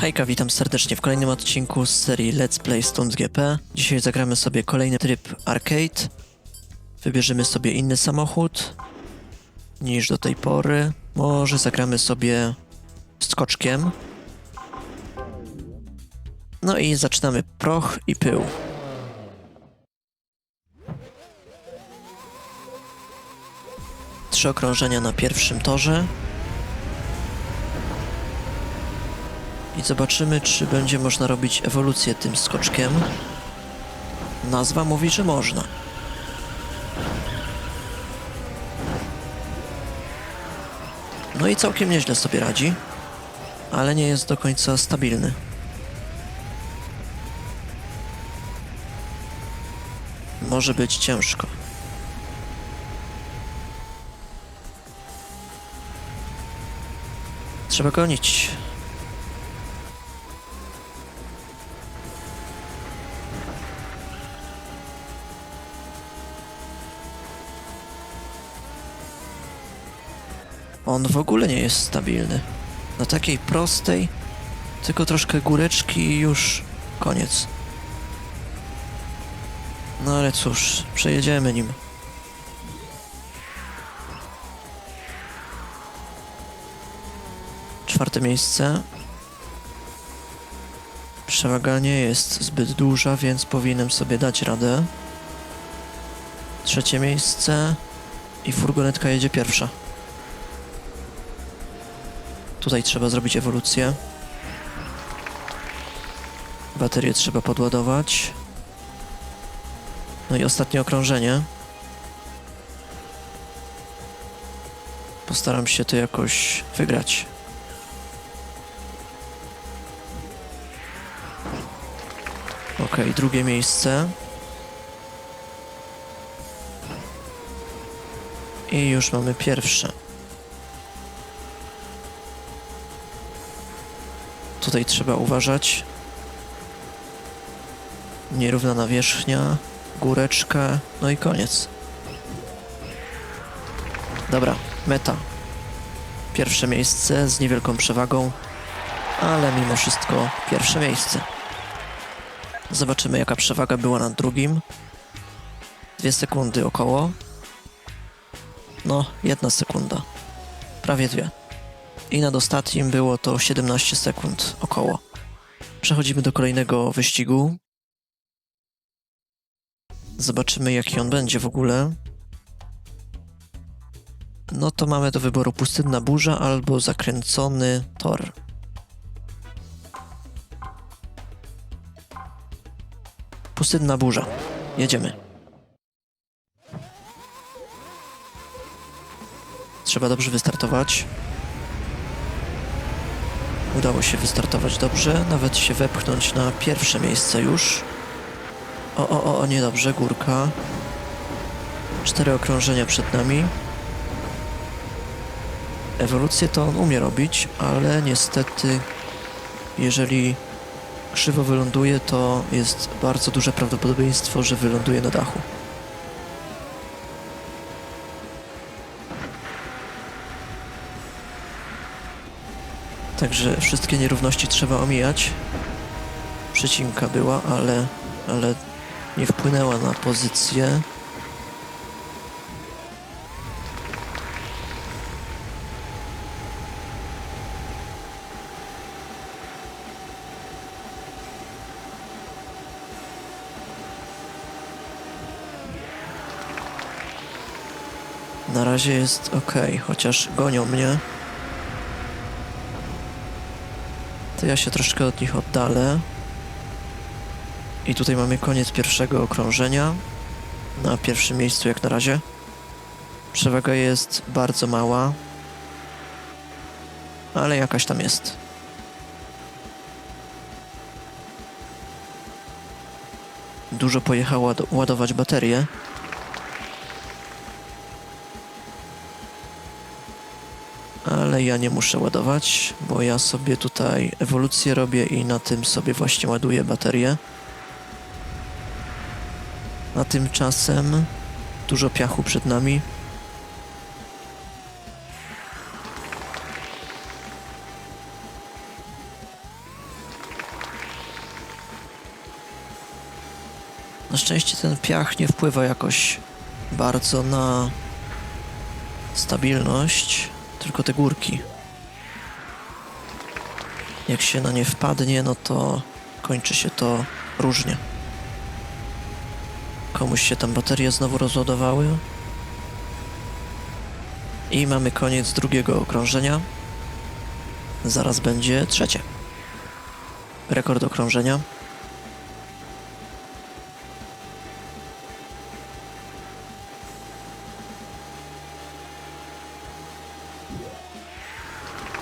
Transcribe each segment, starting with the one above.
Hejka, witam serdecznie w kolejnym odcinku z serii Let's Play Stones GP. Dzisiaj zagramy sobie kolejny tryb arcade. Wybierzemy sobie inny samochód niż do tej pory. Może zagramy sobie skoczkiem. No i zaczynamy proch i pył. Trzy okrążenia na pierwszym torze. I zobaczymy, czy będzie można robić ewolucję tym skoczkiem. Nazwa mówi, że można. No i całkiem nieźle sobie radzi, ale nie jest do końca stabilny. Może być ciężko. Trzeba gonić. On w ogóle nie jest stabilny. Na takiej prostej, tylko troszkę góreczki i już koniec. No ale cóż, przejedziemy nim. Czwarte miejsce. Przewaga nie jest zbyt duża, więc powinienem sobie dać radę. Trzecie miejsce i furgonetka jedzie pierwsza. Tutaj trzeba zrobić ewolucję. Baterię trzeba podładować. No i ostatnie okrążenie. Postaram się to jakoś wygrać. Ok, drugie miejsce. I już mamy pierwsze. Tutaj trzeba uważać. Nierówna nawierzchnia, góreczka, no i koniec. Dobra, meta. Pierwsze miejsce z niewielką przewagą, ale mimo wszystko pierwsze miejsce. Zobaczymy jaka przewaga była na drugim. Dwie sekundy około. No, jedna sekunda. Prawie dwie i nad ostatnim było to 17 sekund około. Przechodzimy do kolejnego wyścigu. Zobaczymy jaki on będzie w ogóle. No to mamy do wyboru pustynna burza albo zakręcony tor. Pustynna burza. Jedziemy. Trzeba dobrze wystartować. Udało się wystartować dobrze, nawet się wepchnąć na pierwsze miejsce już. O, o, o, niedobrze, górka. Cztery okrążenia przed nami. Ewolucję to on umie robić, ale niestety, jeżeli krzywo wyląduje, to jest bardzo duże prawdopodobieństwo, że wyląduje na dachu. Także wszystkie nierówności trzeba omijać. Przecinka była, ale, ale nie wpłynęła na pozycję. Na razie jest ok, chociaż gonią mnie. To ja się troszkę od nich oddalę. I tutaj mamy koniec pierwszego okrążenia. Na pierwszym miejscu jak na razie. Przewaga jest bardzo mała. Ale jakaś tam jest. Dużo pojechała ładować baterię. ale ja nie muszę ładować, bo ja sobie tutaj ewolucję robię i na tym sobie właśnie ładuję baterię. A tymczasem dużo piachu przed nami. Na szczęście ten piach nie wpływa jakoś bardzo na stabilność tylko te górki. Jak się na nie wpadnie, no to kończy się to różnie. Komuś się tam baterie znowu rozładowały. I mamy koniec drugiego okrążenia. Zaraz będzie trzecie. Rekord okrążenia.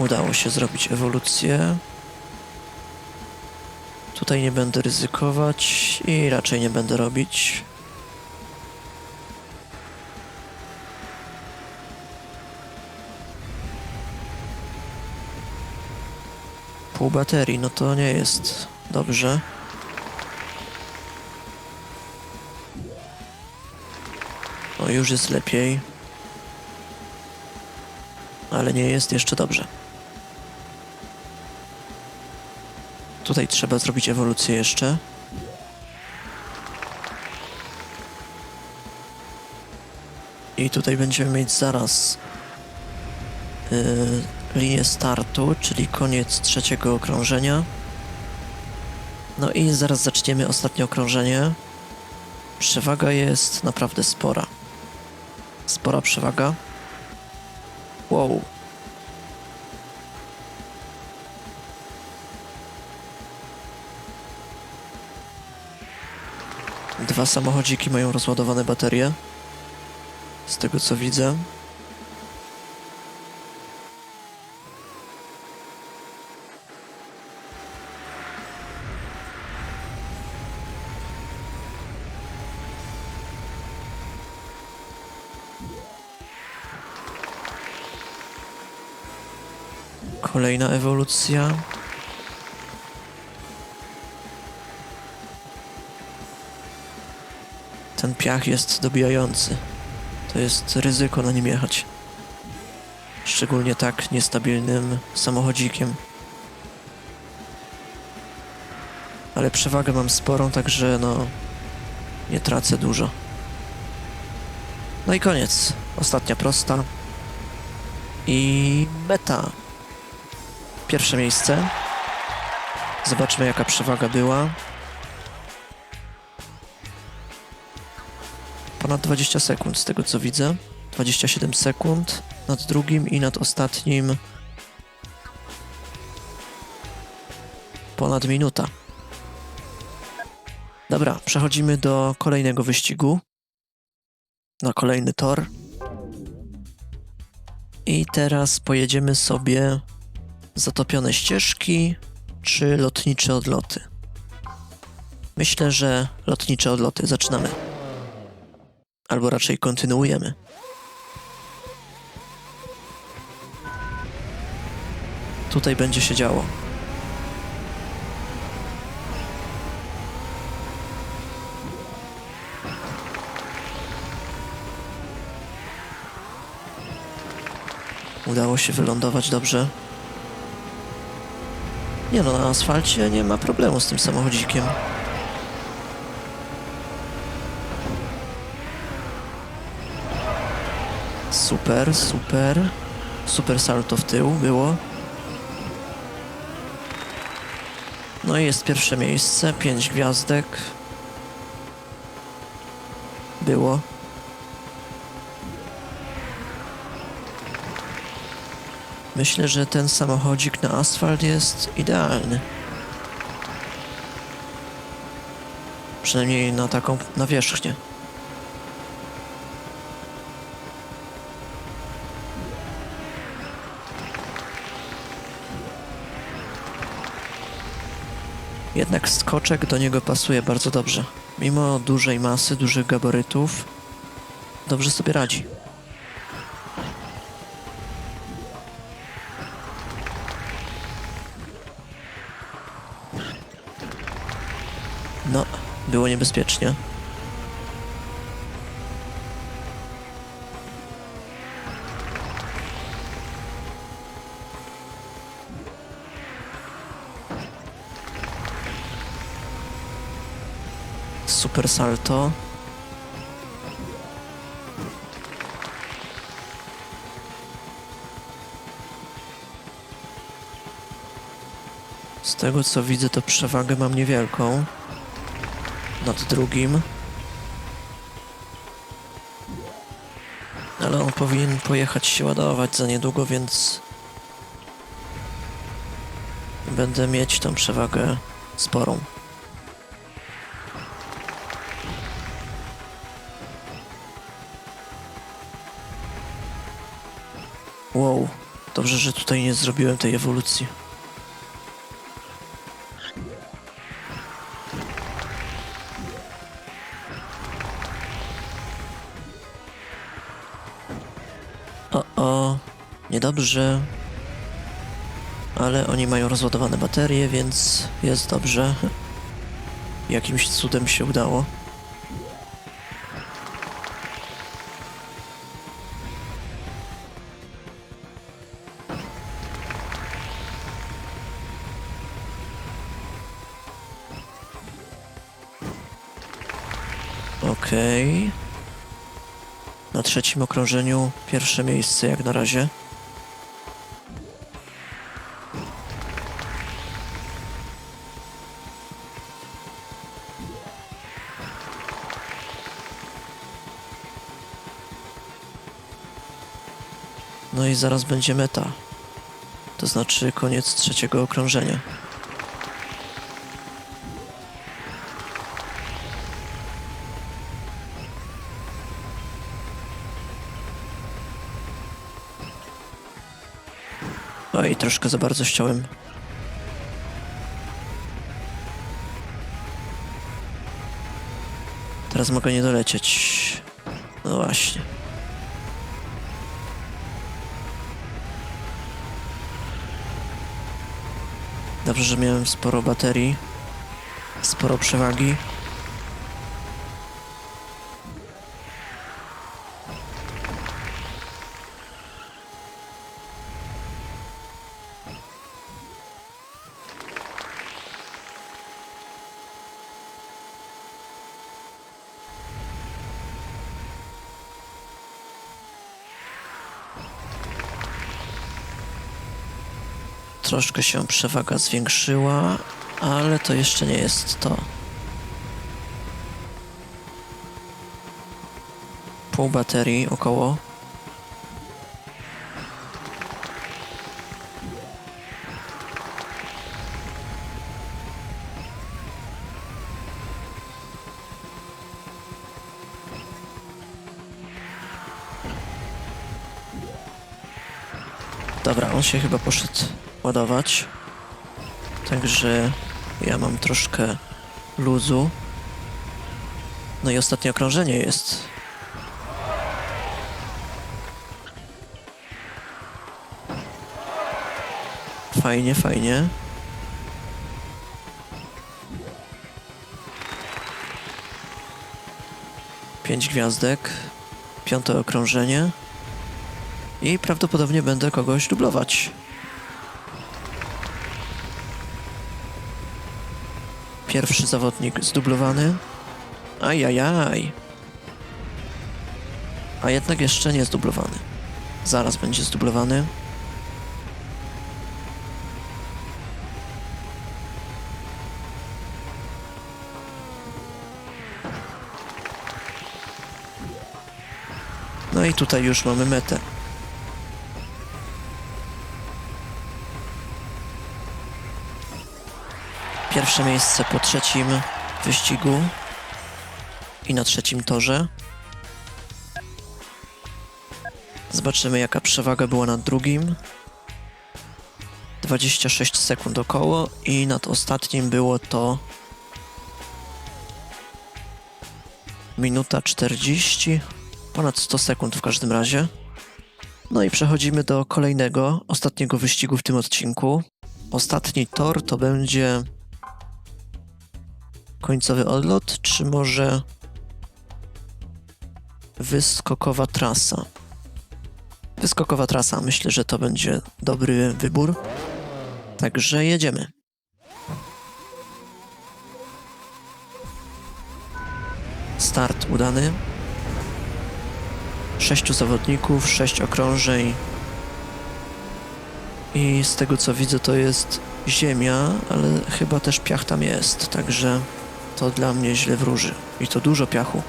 Udało się zrobić ewolucję. Tutaj nie będę ryzykować i raczej nie będę robić. Pół baterii, no to nie jest dobrze. No już jest lepiej. Ale nie jest jeszcze dobrze. Tutaj trzeba zrobić ewolucję jeszcze. I tutaj będziemy mieć zaraz yy, linię startu, czyli koniec trzeciego okrążenia. No i zaraz zaczniemy ostatnie okrążenie. Przewaga jest naprawdę spora. Spora przewaga. Wow. Dwa samochodziki mają rozładowane baterie. Z tego co widzę. Kolejna ewolucja. Ten piach jest dobijający. To jest ryzyko na nim jechać. Szczególnie tak niestabilnym samochodzikiem. Ale przewagę mam sporą, także no nie tracę dużo. No i koniec. Ostatnia prosta. I meta. Pierwsze miejsce. Zobaczmy jaka przewaga była. Ponad 20 sekund z tego co widzę. 27 sekund nad drugim i nad ostatnim. Ponad minuta. Dobra, przechodzimy do kolejnego wyścigu. Na kolejny tor. I teraz pojedziemy sobie zatopione ścieżki czy lotnicze odloty. Myślę, że lotnicze odloty. Zaczynamy. Albo raczej kontynuujemy. Tutaj będzie się działo. Udało się wylądować dobrze. Nie no, na asfalcie nie ma problemu z tym samochodzikiem. Super, super. Super salto w tył było. No i jest pierwsze miejsce, pięć gwiazdek. Było. Myślę, że ten samochodzik na asfalt jest idealny. Przynajmniej na taką nawierzchnię. Skoczek do niego pasuje bardzo dobrze. Mimo dużej masy, dużych gabarytów, dobrze sobie radzi. No, było niebezpiecznie. Z tego co widzę, to przewagę mam niewielką nad drugim. Ale on powinien pojechać się ładować za niedługo, więc będę mieć tą przewagę sporą. Wow, dobrze, że tutaj nie zrobiłem tej ewolucji. O, o, niedobrze. Ale oni mają rozładowane baterie, więc jest dobrze. Jakimś cudem się udało. Okej. Na trzecim okrążeniu pierwsze miejsce jak na razie. No i zaraz będzie meta. To znaczy koniec trzeciego okrążenia. Troszkę za bardzo chciałem. Teraz mogę nie dolecieć. No właśnie. Dobrze, że miałem sporo baterii, sporo przewagi. Troszkę się przewaga zwiększyła, ale to jeszcze nie jest to. Pół baterii około. Dobra, on się chyba poszedł ładować. Także ja mam troszkę luzu. No i ostatnie okrążenie jest. Fajnie, fajnie. Pięć gwiazdek. Piąte okrążenie. I prawdopodobnie będę kogoś dublować. Pierwszy zawodnik zdublowany. Ajajaj. A jednak jeszcze nie zdublowany. Zaraz będzie zdublowany. No i tutaj już mamy metę. Pierwsze miejsce po trzecim wyścigu i na trzecim torze. Zobaczymy, jaka przewaga była nad drugim. 26 sekund około i nad ostatnim było to minuta 40, ponad 100 sekund w każdym razie. No i przechodzimy do kolejnego, ostatniego wyścigu w tym odcinku. Ostatni tor to będzie końcowy odlot, czy może wyskokowa trasa? Wyskokowa trasa, myślę, że to będzie dobry wybór. Także jedziemy. Start udany. Sześciu zawodników, sześć okrążeń. I z tego co widzę to jest ziemia, ale chyba też piach tam jest, także to dla mnie źle wróży. I to dużo piachu.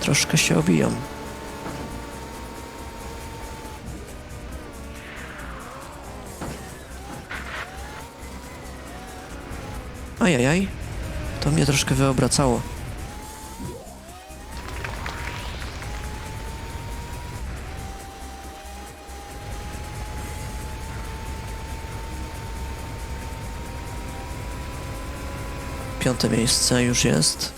Troszkę się obijam. Ajajaj, to mnie troszkę wyobracało. Piąte miejsce już jest.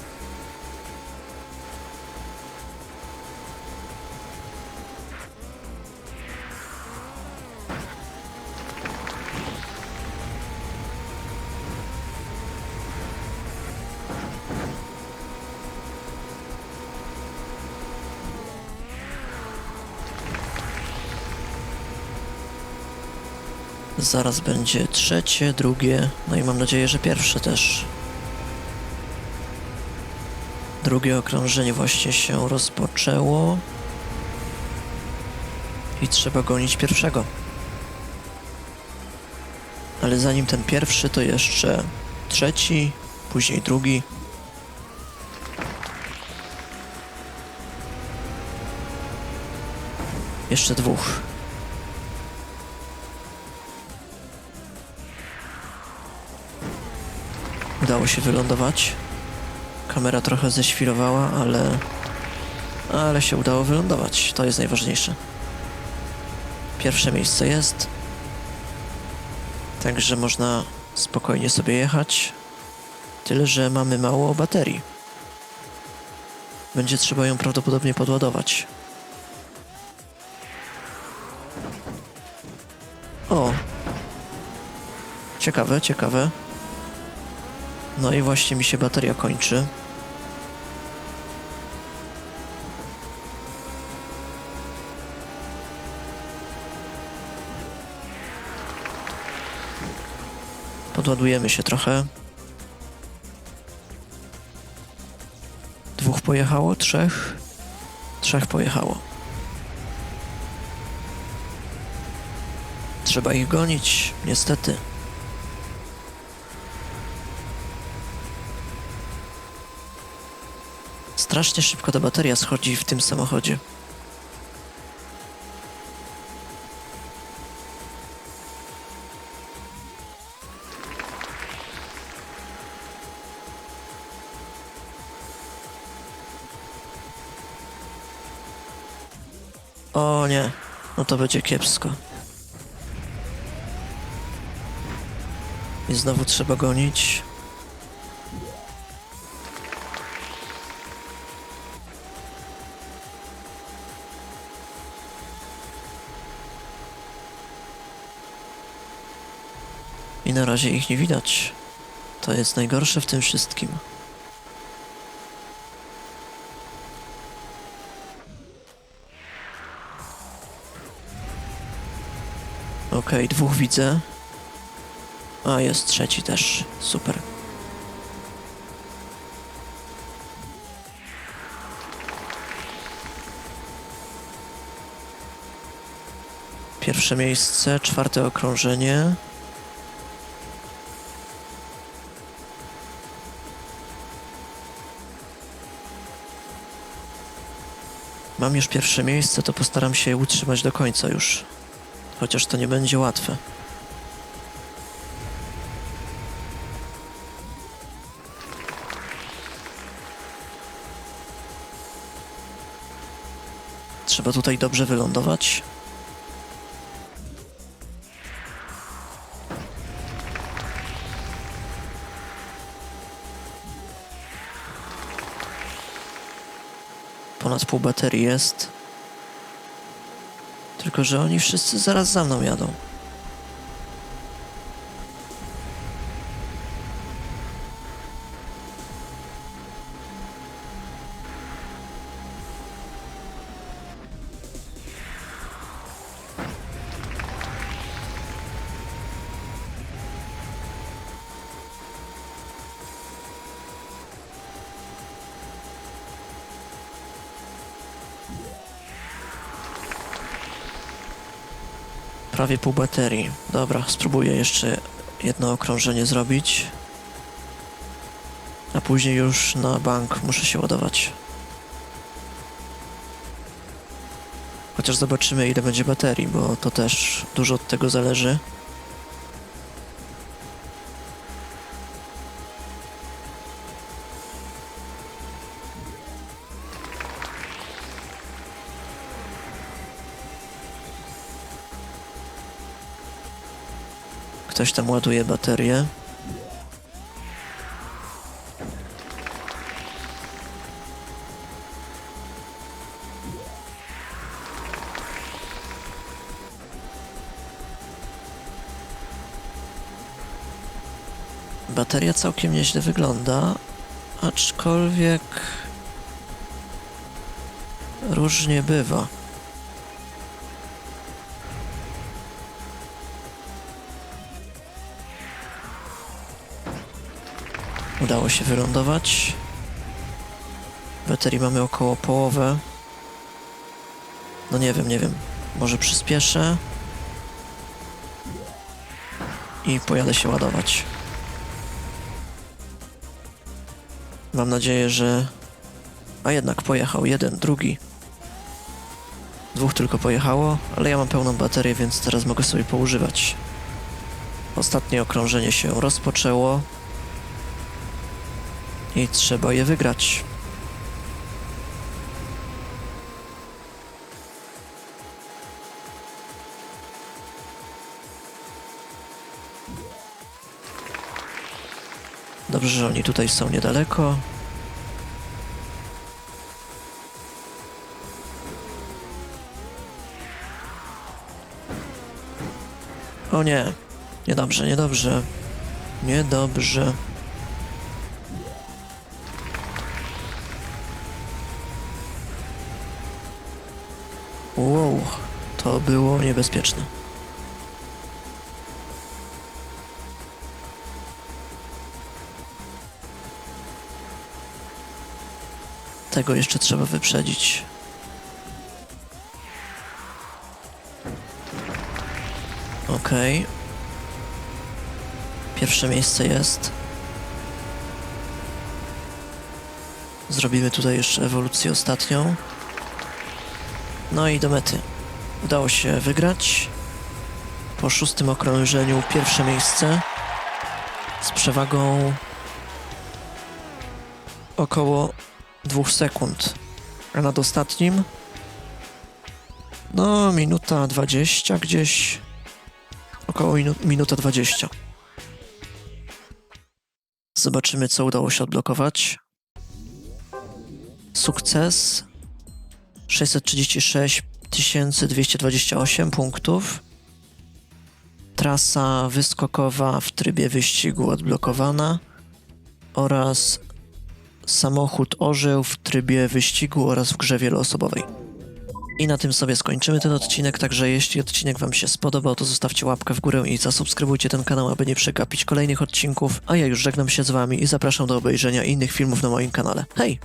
Zaraz będzie trzecie, drugie, no i mam nadzieję, że pierwsze też. Drugie okrążenie właśnie się rozpoczęło. I trzeba gonić pierwszego. Ale zanim ten pierwszy, to jeszcze trzeci, później drugi. Jeszcze dwóch. Udało się wylądować. Kamera trochę ześwirowała, ale... Ale się udało wylądować. To jest najważniejsze. Pierwsze miejsce jest. Także można spokojnie sobie jechać. Tyle, że mamy mało baterii. Będzie trzeba ją prawdopodobnie podładować. O! Ciekawe, ciekawe. No i właśnie mi się bateria kończy. Podładujemy się trochę. Dwóch pojechało, trzech. Trzech pojechało. Trzeba ich gonić, niestety. Strasznie szybko ta bateria schodzi w tym samochodzie. O nie, no to będzie kiepsko. I znowu trzeba gonić. Razie ich nie widać. To jest najgorsze w tym wszystkim. Okej, dwóch widzę. A, jest trzeci też. Super. Pierwsze miejsce, czwarte okrążenie. Mam już pierwsze miejsce, to postaram się je utrzymać do końca już. Chociaż to nie będzie łatwe. Trzeba tutaj dobrze wylądować. Ponad pół baterii jest. Tylko, że oni wszyscy zaraz za mną jadą. Prawie pół baterii. Dobra, spróbuję jeszcze jedno okrążenie zrobić. A później już na bank muszę się ładować. Chociaż zobaczymy ile będzie baterii, bo to też dużo od tego zależy. Ktoś tam ładuje baterię. Bateria całkiem nieźle wygląda, aczkolwiek różnie bywa. Udało się wylądować. Baterii mamy około połowę. No nie wiem, nie wiem. Może przyspieszę. I pojadę się ładować. Mam nadzieję, że... A jednak pojechał jeden, drugi. Dwóch tylko pojechało, ale ja mam pełną baterię, więc teraz mogę sobie poużywać. Ostatnie okrążenie się rozpoczęło. I trzeba je wygrać. Dobrze, że oni tutaj są niedaleko. O nie, niedobrze, niedobrze. Niedobrze. Wow, to było niebezpieczne. Tego jeszcze trzeba wyprzedzić. Okej. Pierwsze miejsce jest. Zrobimy tutaj jeszcze ewolucję ostatnią. No i do mety. Udało się wygrać. Po szóstym okrążeniu pierwsze miejsce z przewagą około dwóch sekund. A nad ostatnim no minuta 20 gdzieś około minu- minuta 20. Zobaczymy co udało się odblokować. Sukces 636 228 punktów. Trasa wyskokowa w trybie wyścigu odblokowana oraz samochód orzeł w trybie wyścigu oraz w grze wieloosobowej. I na tym sobie skończymy ten odcinek, także jeśli odcinek Wam się spodobał, to zostawcie łapkę w górę i zasubskrybujcie ten kanał, aby nie przegapić kolejnych odcinków, a ja już żegnam się z Wami i zapraszam do obejrzenia innych filmów na moim kanale. Hej!